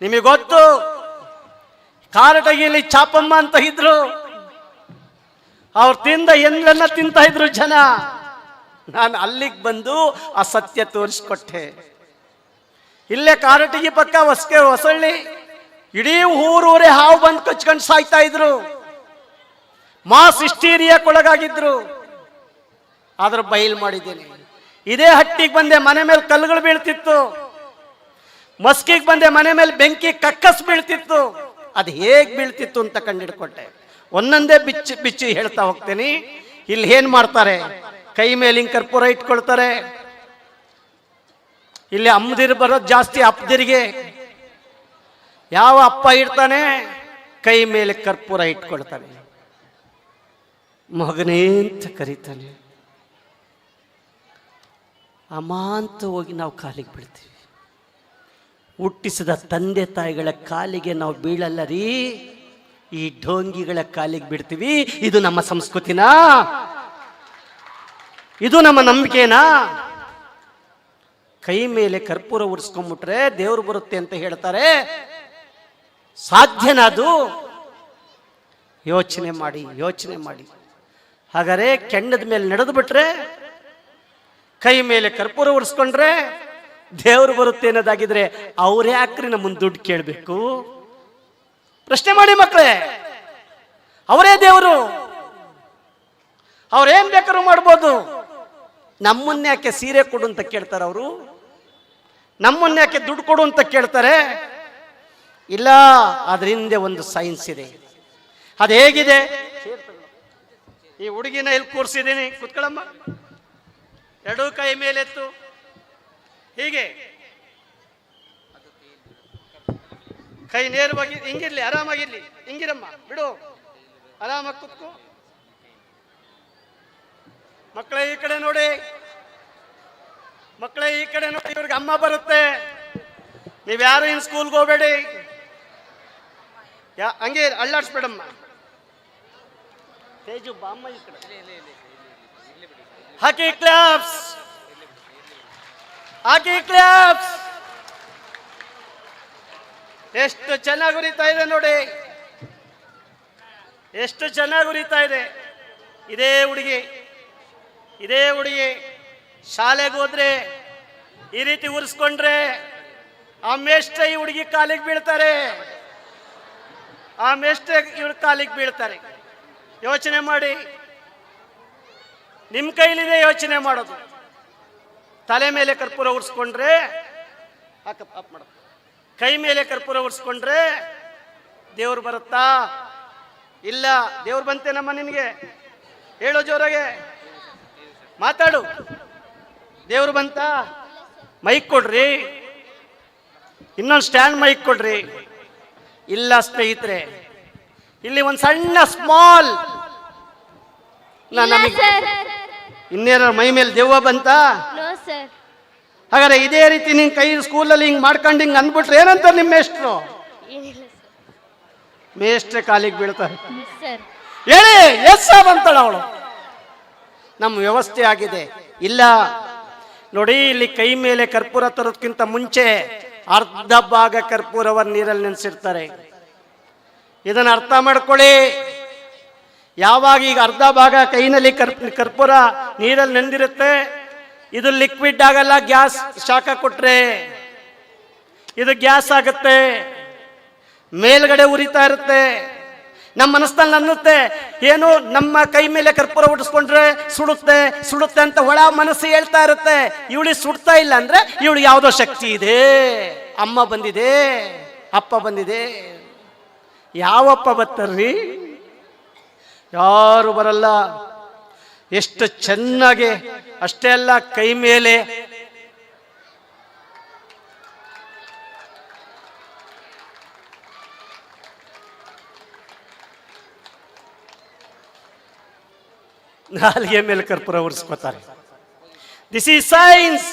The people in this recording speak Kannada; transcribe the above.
ನಿಮಗೆ ಗೊತ್ತು? ಕಾರಟಗಿಯಲ್ಲಿ ಚಾಪಮ್ಮ ಅಂತ ಇದ್ರು. ಅವ್ರು ತಿಂದ ಎಂದನ್ನ ತಿಂತ ಇದ್ರು ಜನ. ನಾನು ಅಲ್ಲಿಗೆ ಬಂದು ಆ ಸತ್ಯ ತೋರಿಸ್ಕೊಟ್ಟೆ. ಇಲ್ಲೇ ಕಾರಟಗಿ ಪಕ್ಕ ಹೊಸಕೆ ಹೊಸಳ್ಳಿ, ಇಡೀ ಊರೂರೇ ಹಾವು ಬಂದು ಕಚ್ಕೊಂಡು ಸಾಯ್ತಾ ಇದ್ರು. ಮಾಸ್ ಹಿಸ್ಟೀರಿಯಾಕ್ಕೊಳಗಾಗಿದ್ರು ಆದ್ರೆ ಬಯಲು ಮಾಡಿದ್ದೀನಿ. ಇದೇ ಹಟ್ಟಿಗೆ ಬಂದೆ, ಮನೆ ಮೇಲೆ ಕಲ್ಲುಗಳು ಬೀಳ್ತಿತ್ತು. ಮಸ್ಕಿಗೆ ಬಂದೆ, ಮನೆ ಮೇಲೆ ಬೆಂಕಿ ಕಕ್ಕಸ್ ಬೀಳ್ತಿತ್ತು. ಅದು ಹೇಗೆ ಬೀಳ್ತಿತ್ತು ಅಂತ ಕಂಡಿಡ್ಕೊಟ್ಟೆ. ಒಂದೊಂದೇ ಬಿಚ್ಚಿ ಬಿಚ್ಚಿ ಹೇಳ್ತಾ ಹೋಗ್ತೇನೆ. ಇಲ್ಲಿ ಏನ್ ಮಾಡ್ತಾರೆ? ಕೈ ಮೇಲೆ ಹಿಂಗ್ ಕರ್ಪೂರ ಇಟ್ಕೊಳ್ತಾರೆ. ಇಲ್ಲಿ ಅಮ್ಮದಿರು ಬರೋದು ಜಾಸ್ತಿ ಅಪ್ಪದಿರಿಗೆ ಯಾವ ಅಪ್ಪ ಇಡ್ತಾನೆ ಕೈ ಮೇಲೆ ಕರ್ಪೂರ ಇಟ್ಕೊಳ್ತಾನೆ. ಮಗನೇ ಅಂತ ಕರೀತಾನೆ. ಅಮಾಂತ ಹೋಗಿ ನಾವು ಕಾಲಿಗೆ ಬೀಳ್ತೀವಿ. ಹುಟ್ಟಿಸಿದ ತಂದೆ ತಾಯಿಗಳ ಕಾಲಿಗೆ ನಾವು ಬೀಳಲ್ಲ ರೀ. ಈ ಢೋಂಗಿಗಳ ಕಾಲಿಗೆ ಬಿಡ್ತೀವಿ ಇದು ನಮ್ಮ ಸಂಸ್ಕೃತಿನಾ? ಇದು ನಮ್ಮ ನಂಬಿಕೆನಾ? ಕೈ ಮೇಲೆ ಕರ್ಪೂರ ಉರಿಸ್ಕೊಂಡ್ಬಿಟ್ರೆ ದೇವ್ರು ಬರುತ್ತೆ ಅಂತ ಹೇಳ್ತಾರೆ. ಸಾಧ್ಯನಾ ಅದು ಯೋಚನೆ ಮಾಡಿ ಯೋಚನೆ ಮಾಡಿ. ಹಾಗಾದ್ರೆ ಕೆಂಡದ ಮೇಲೆ ನಡೆದು ಬಿಟ್ರೆ ಕೈ ಮೇಲೆ ಕರ್ಪೂರ ಉರಿಸ್ಕೊಂಡ್ರೆ ದೇವ್ರು ಬರುತ್ತೆ ಅನ್ನೋದಾಗಿದ್ರೆ ಅವ್ರು ಯಾಕ್ರಿ ನಮ್ಮನ್ನು ದುಡ್ಡು ಕೇಳಬೇಕು. ಪ್ರಶ್ನೆ ಮಾಡಿ ಮಕ್ಕಳೇ ಅವರೇ ದೇವರು. ಅವ್ರೇನ್ ಬೇಕಾದ್ರೂ ಮಾಡ್ಬೋದು. ನಮ್ಮನ್ನ ಯಾಕೆ ಸೀರೆ ಕೊಡು ಅಂತ ಕೇಳ್ತಾರೆ ಅವರು? ನಮ್ಮನ್ನ ಯಾಕೆ ದುಡ್ಡು ಕೊಡು ಅಂತ ಕೇಳ್ತಾರೆ? ಇಲ್ಲ ಅದ್ರ ಹಿಂದೆ ಒಂದು ಸೈನ್ಸ್ ಇದೆ. ಅದು ಹೇಗಿದೆ? ಈ ಹುಡುಗಿನ ಇಲ್ಲಿ ಕೂರಿಸಿದ್ದೀನಿ? ಕುತ್ಕೊಳ್ಳಮ್ಮ. ಎರಡೂ ಕೈ ಮೇಲೆತ್ತು. ಹೀಗೆ. ಕೈ ನೇರವಾಗಿ ಹಿಂಗಿರ್ಲಿ, ಆರಾಮಾಗಿರ್ಲಿ. ಹಿಂಗಿರಮ್ಮ, ಬಿಡು. ಆರಾಮಾಗಿ ಕುತ್ಕು. ಮಕ್ಕಳೇ, ಈ ಕಡೆ ನೋಡಿ. ಮಕ್ಕಳೇ, ಈ ಕಡೆ ನೋಡಿ, ಇವ್ರಿಗೆ ಅಮ್ಮ ಬರುತ್ತೆ. ನೀವ್ಯಾರು ಇನ್ ಸ್ಕೂಲ್ಗೆ ಹೋಗ್ಬೇಡಿ. ಯಾ, ಹಂಗೆ ಅಳ್ಳಾಡ್ಸ್ಬೇಡಮ್ಮ. ತೇಜು ಬಾಮ್ಮ ಈ ಕಡೆ. ಹಾಕಿ ಕ್ಲಾಪ್ಸ್ ಹಾಕಿ ಕ್ಲಾಪ್ಸ್ ಎಷ್ಟು ಚೆನ್ನಾಗಿ ಉರಿತಾ ಇದೆ ನೋಡಿ. ಎಷ್ಟು ಚೆನ್ನಾಗಿ ಉರಿತಾ ಇದೆ. ಇದೇ ಹುಡುಗಿ. ಇದೇ ಹುಡುಗಿ. ಶಾಲೆಗೆ ಹೋದ್ರೆ ಈ ರೀತಿ ಉರಿಸ್ಕೊಂಡ್ರೆ ಆ ಈ ಹುಡುಗಿ ಕಾಲಿಗೆ ಬೀಳ್ತಾರೆ. ಆ ಇವ್ರ ಕಾಲಿಗೆ ಬೀಳ್ತಾರೆ. ಯೋಚನೆ ಮಾಡಿ. ನಿಮ್ಮ ಕೈಲಿದೆ ಯೋಚನೆ ಮಾಡೋದು. ತಲೆ ಮೇಲೆ ಕರ್ಪೂರ ಉರ್ಸ್ಕೊಂಡ್ರೆ ಕೈ ಮೇಲೆ ಕರ್ಪೂರ ಉರ್ಸ್ಕೊಂಡ್ರೆ ದೇವ್ರು ಬರುತ್ತಾ? ಇಲ್ಲ ದೇವ್ರು ಬಂತೇನಮ್ಮ ನಿನಗೆ. ಹೇಳೋ ಜೋರಾಗೆ. ಮಾತಾಡು. ದೇವ್ರು ಬಂತ? ಮೈಕ್ ಕೊಡ್ರಿ. ಇನ್ನೊಂದು ಸ್ಟ್ಯಾಂಡ್ ಮೈಕ್ ಕೊಡ್ರಿ. ಇಲ್ಲ ಸ್ನೇಹಿತರೆ ಇಲ್ಲಿ ಒಂದು ಸಣ್ಣ ಸ್ಮಾಲ್ ನಾ ನಮಗೆ ಇನ್ನೇನಾರು ಮೈ ಮೇಲೆ ದೆವ್ವ ಬಂತ? ಸರ್. ಹಾಗಾದ್ರೆ ಇದೇ ರೀತಿ ನಿನ್ ಕೈ ಸ್ಕೂಲಲ್ಲಿ ಹಿಂಗ್ ಮಾಡ್ಕೊಂಡು ಹಿಂಗ್ ಅಂದ್ಬಿಟ್ರೆ ಏನಂತಾರೆ ನಿಮ್ಮ ಮೇಷ್ಟ್ರು? ಏನಿಲ್ಲ ಮೇಷ್ಟ್ರೆ ಕಾಲಿಗೆ ಬೀಳ್ತಾರೆ ಸರ್. ಹೇಳಿ ಎಸ್ ಅಂತಾಳ ಅವಳು. ನಮ್ಮ ವ್ಯವಸ್ಥೆ ಆಗಿದೆ. ಇಲ್ಲ ನೋಡಿ ಇಲ್ಲಿ ಕೈ ಮೇಲೆ ಕರ್ಪೂರ ತರೋದಕ್ಕಿಂತ ಮುಂಚೆ ಅರ್ಧ ಭಾಗ ಕರ್ಪೂರವನ್ನು ನೀರಲ್ಲಿ ನೆನೆಸಿರ್ತಾರೆ. ಇದನ್ನು ಅರ್ಥ ಮಾಡ್ಕೊಳ್ಳಿ. ಯಾವಾಗ ಈಗ ಅರ್ಧ ಭಾಗ ಕೈನಲ್ಲಿ ಕರ್ ಕರ್ಪೂರ ನೀರಲ್ಲಿ ನೆಂದಿರುತ್ತೆ ಇದು ಲಿಕ್ವಿಡ್ ಆಗಲ್ಲ, ಗ್ಯಾಸ್ ಶಾಖ ಕೊಟ್ರೆ. ಇದು ಗ್ಯಾಸ್ ಆಗುತ್ತೆ. ಮೇಲ್ಗಡೆ ಉರಿತಾ ಇರುತ್ತೆ. ನಮ್ಮ ಮನಸ್ಸಲ್ಲಿ ಅನ್ನುತ್ತೆ, ಏನು ನಮ್ಮ ಕೈ ಮೇಲೆ ಕರ್ಪೂರ ಉಡಿಸ್ಕೊಂಡ್ರೆ ಸುಡುತ್ತೆ ಸುಡುತ್ತೆ ಅಂತ ಒಳ ಮನಸ್ಸು ಹೇಳ್ತಾ ಇರುತ್ತೆ. ಇವಳಿಗೆ ಸುಡ್ತಾ ಇಲ್ಲ ಅಂದ್ರೆ ಇವಳು ಯಾವುದೋ ಶಕ್ತಿ ಇದೆ. ಅಮ್ಮ ಬಂದಿದೆ, ಅಪ್ಪ ಬಂದಿದೆ. ಯಾವಪ್ಪ ಬರ್ತಾರ್ರಿ? ಯಾರು ಬರಲ್ಲ. ಎಷ್ಟು ಚೆನ್ನಾಗಿ ಅಷ್ಟೇ ಅಲ್ಲ ಕೈ ಮೇಲೆ. ನಾಲಿಗೆ ಮೇಲೆ ಕರ್ಪೂರ ಉರಿಸ್ಕೋತಾರೆ. This is science